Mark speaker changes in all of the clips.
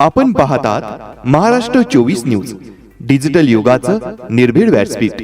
Speaker 1: आपण पाहतात महाराष्ट्र चोवीस न्यूज डिजिटल युगाचं निर्भीड व्यासपीठ.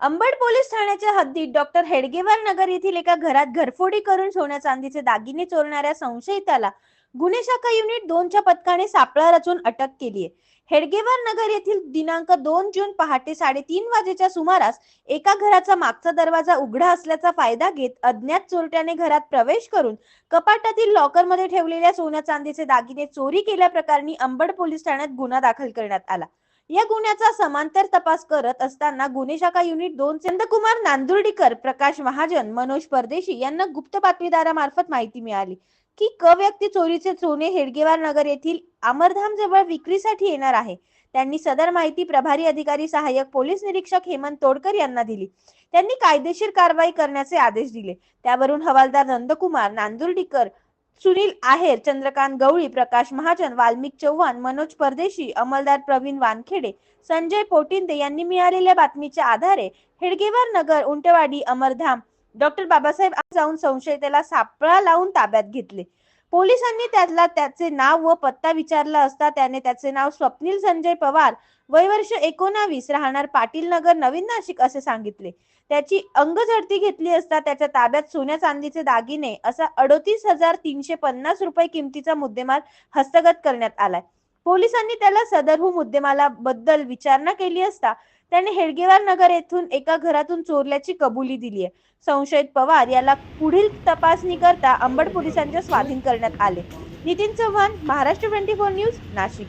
Speaker 2: अंबड पोलीस ठाण्याच्या हद्दीत डॉक्टर हेडगेवार नगर येथील एका घरात घरफोडी करून सोन्या चांदीचे दागिने चोरणाऱ्या संशयिताला गुन्हे शाखा युनिट दोनच्या पथकाने सापळा रचून अटक केली आहे हेडगेवार नगर येथील दिनांक दोन जून पहाटे साडेतीन वाजेच्या सुमारास एका घराचा मागचा दरवाजा उघडा असल्याचा फायदा घेत अज्ञात चोरट्याने घरात प्रवेश करून कपाटातील लॉकरमध्ये ठेवलेल्या सोन्या चांदीचे दागिने चोरी केल्याप्रकरणी अंबड पोलीस ठाण्यात गुन्हा दाखल करण्यात आला. या गुन्ह्याचा समांतर तपास करत असताना गुन्हे शाखा युनिट दोन चंदकुमार नांदुर्डीकर प्रकाश महाजन मनोज परदेशी यांना गुप्त बातमीदारामार्फत माहिती मिळाली. की क व्यक्ती चोरीचे सोने हेडगेवार नगर येथील अमरधाम जवळ विक्रीसाठी येणार आहे. त्यांनी सदर माहिती प्रभारी अधिकारी सहाय्यक पोलीस निरीक्षक हेमंत तोडकर यांना दिली. त्यांनी कायदेशीर कारवाई करण्याचे आदेश दिले. त्यावरून हवालदार नंदकुमार नांदुर्डीकर सुनील आहेर चंद्रकांत गवळी प्रकाश महाजन वाल्मिक चव्हाण मनोज परदेशी अंमलदार प्रवीण वानखेडे संजय पोटिंदे यांनी मिळालेल्या बातमीच्या आधारे हेडगेवार नगर उंटवाडी अमरधाम डॉक्टर बाबासाहेब जाऊन संशयिताला सापळा लावून ताब्यात घेतले. पोलिसांनी त्याला त्याचे नाव व पत्ता विचारला असता त्याने त्याचे नाव स्वप्नील संजय पवार वय वर्ष एकोणावीस राहणार पाटील नगर नवीन नाशिक असे सांगितले. त्याची अंगझडती घेतली असता त्याच्या ताब्यात सोन्या चांदीचे दागिने असा अडोतीस हजार तीनशे पन्नास रुपये किमतीचा मुद्देमाल हस्तगत करण्यात आलाय. पोलिसांनी त्याला सदरहू हो मुद्देमाला बद्दल विचारणा केली असता त्याने हेडगेवार नगर येथून एका घरातून चोरल्याची कबुली दिली आहे संशयित पवार याला पुढील तपासणी करता अंबड पोलिसांच्या स्वाधीन करण्यात आले. Nitin Chavan Maharashtra twenty four news Nashik.